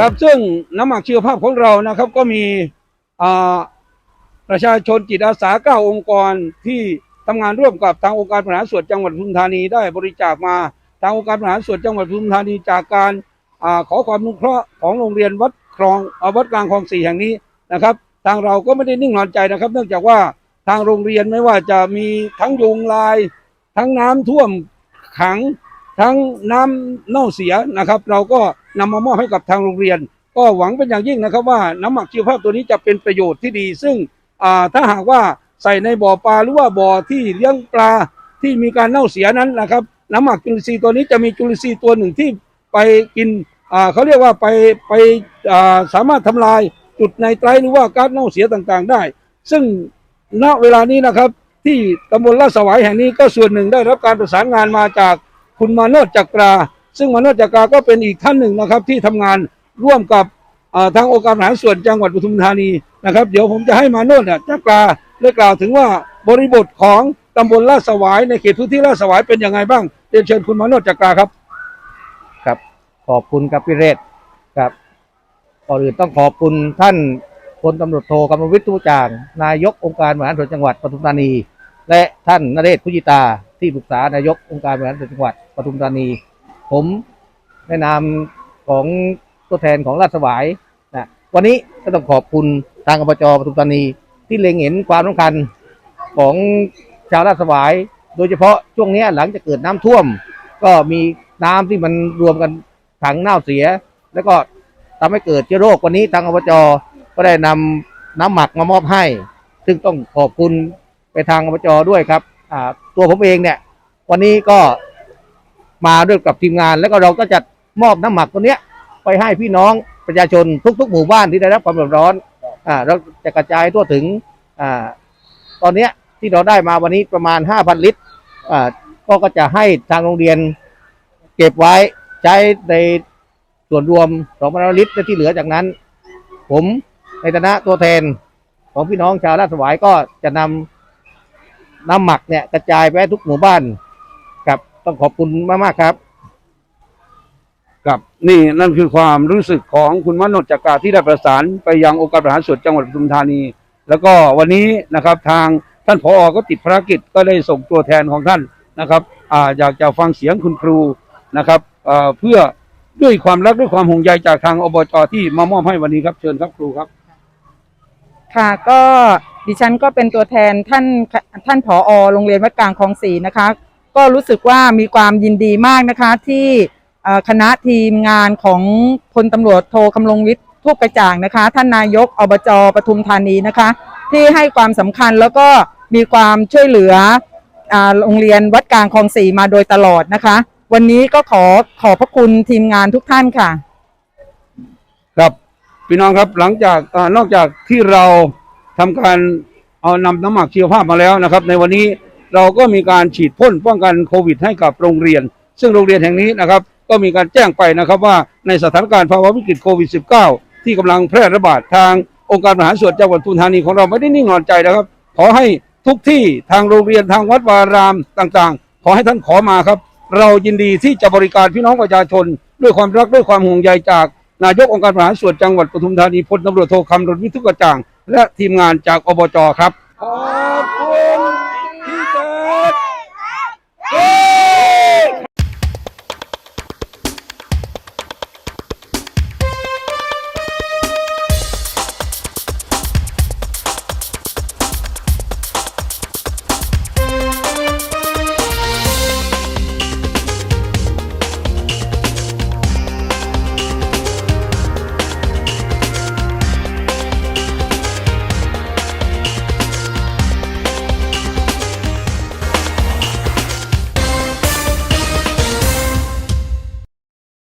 ครับซึ่งน้ำหมักชีวภาพของเรานะครับ ก็มีประชาชนจิตอาสาเก้าองค์กรที่ทำงานร่วมกับทางองค์การบริหารส่วนจังหวัดปทุมธานีได้บริจาคมาทางองค์การบริหารส่วนจังหวัดปทุมธานีจากการอขอความนุเคราะห์ของโรงเรียนวัดคลองอวัดกลางคลองสี่แห่งนี้นะครับ ทางเราก็ไม่ได้นิ่งนอนใจนะครับ เนื่องจากว่าทางโรงเรียนไม่ว่าจะมีทั้งยุงลาย ทั้งน้ำท่วมขัง ทั้งน้ำเน่าเสียนะครับ เราก็ นำมามอบให้กับทางโรงเรียน ก็หวังเป็นอย่างยิ่งนะครับว่าน้ำหมักชีวภาพตัวนี้จะเป็นประโยชน์ที่ดี ซึ่งถ้าหากว่าใส่ในบ่อปลาหรือว่าบ่อที่เลี้ยงปลาที่มีการเน่าเสียนั้นนะครับน้ำหมักจุลินทรีย์ตัวนี้จะมีจุลินทรีย์ตัวหนึ่งที่ไปกินเขาเรียกว่าไปไปาสามารถทำลายจุดไนไตรหรือว่าก๊าซเน่าเสียต่างๆ ได้ ซึ่งณเวลานี้นะครับ ที่ตำบลลาดสวายแห่งนี้ก็ส่วนหนึ่งได้รับการประสานงานมาจากคุณมาโนดจักรา ซึ่งมาโนจักราก็เป็นอีกท่านหนึ่งนะครับ ที่ทำงานร่วมกับทางองค์การบริหารส่วนจังหวัดปทุมธานีนะครับ เดี๋ยวผมจะให้มาโนจักราได้กล่าวถึงว่าบริบทของตำบลลาดสวายในเขตพื้นที่ลาดสวายเป็นยังไงบ้างเรียนเชิญคุณมาโนจักราครับ ครับ ขอบคุณครับพี่เรศครับก่อนอื่นต้องขอบคุณท่านพลตำรวจโทกำมวิทย์ทุจางนายกองค์การบริหารส่วนจังหวัดปทุมธานี และท่านนเรศพุจิตาที่ปรึกษานายกองค์การบริหารส่วนจังหวัดปทุมธานี ผมในะนาของตัวแทนของราชสวายนะวันนี้ก็ต้องขอบคุณทางอบจปทุมธานีที่เล็งเห็นความสำคัญของชาวราชสวาย โดยเฉพาะช่วงนี้หลังจากเกิดน้ำท่วม ก็มีน้ำที่มันรวมกันถังเน่าเสีย แล้วก็ทำให้เกิดเชื้อโรควันนี้ทางอบจก็ได้นำน้ำหมักมามอบให้ ซึ่งต้องขอบคุณไปทางอบจด้วยครับตัวผมเองเนี่ย วันนี้ก็ มาด้วยกับทีมงาน แล้วก็เราก็จะมอบน้ำหมักตัวเนี้ยไปให้พี่น้องประชาชนทุก ๆ หมู่บ้านที่ได้รับความเดือดร้อนอ่าเราจะกระจายทั่วถึงอ่าตอนเนี้ยที่เราได้มาวันนี้ประมาณ 5,000 ลิตรอ่าก็ก็จะให้ทางโรงเรียนเก็บไว้ใช้ในส่วนรวม2,000ลิตรและที่เหลือจากนั้น ผมในฐานะตัวแทนของพี่น้องชาวราชสวายก็จะนำน้ำหมักเนี่ยกระจายไปทุกหมู่บ้าน ต้องขอบคุณมากๆครับครับนี่นั่นคือความรู้สึกของคุณมโนจจากราที่ได้ประสานไปยังองค์การบริหารส่วนจังหวัดปทุมธานี แล้วก็วันนี้นะครับทางท่านผอก็ติดภารกิจก็ได้ส่งตัวแทนของท่านนะครับออยากจะฟังเสียงคุณครูนะครับเพื่อด้วยความรักด้วยความห่วงใยจากทางอบจที่มามอบให้วันนี้ครับ เชิญครับครูครับ ค่ะก็ดิฉันก็เป็นตัวแทนท่านท่านผอ โรงเรียนวัดกลางคลองสีนะคะ ก็รู้สึกว่ามีความยินดีมากนะคะ ที่คณะทีมงานของพลตำรวจโทคำลงวิทย์ทุกกระจ่างนะคะ ท่านนายกอบจปทุมธานีนะคะ ที่ให้ความสำคัญแล้วก็มีความช่วยเหลืออโรงเรียนวัดกลางคลองสีมาโดยตลอดนะคะ วันนี้ก็ขอขอบพระคุณทีมงานทุกท่านค่ะ ครับพี่น้องครับหลังจากอนอกจากที่เราทำการเอานำน้ำหมักชีวภาพมาแล้วนะครับ ในวันนี้ เราก็มีการฉีดพ่นป้องกันโควิด ให้กับโรงเรียน ซึ่งโรงเรียนแห่งนี้นะครับ ก็มีการแจ้งไปนะครับว่าในสถานการณ์ภาวะวิกฤตโควิด -19 ที่กำลังแพร่ระบาดทางองค์การบริหารส่วนจังหวัดปทุมธานีของเราไม่ได้นิ่งนอนใจนะครับ ขอให้ทุกที่ทางโรงเรียนทางวัดวารามต่างๆ ขอให้ท่านขอมาครับ เรายินดีที่จะบริการพี่น้องประชาชน ด้วยความรักด้วยความห่วงใยจาก นายกองค์การบริหารส่วนจังหวัดปทุมธานีพลตำรวจโทคำรณวิทุกกระจ่าง และทีมงานจากอบจครับ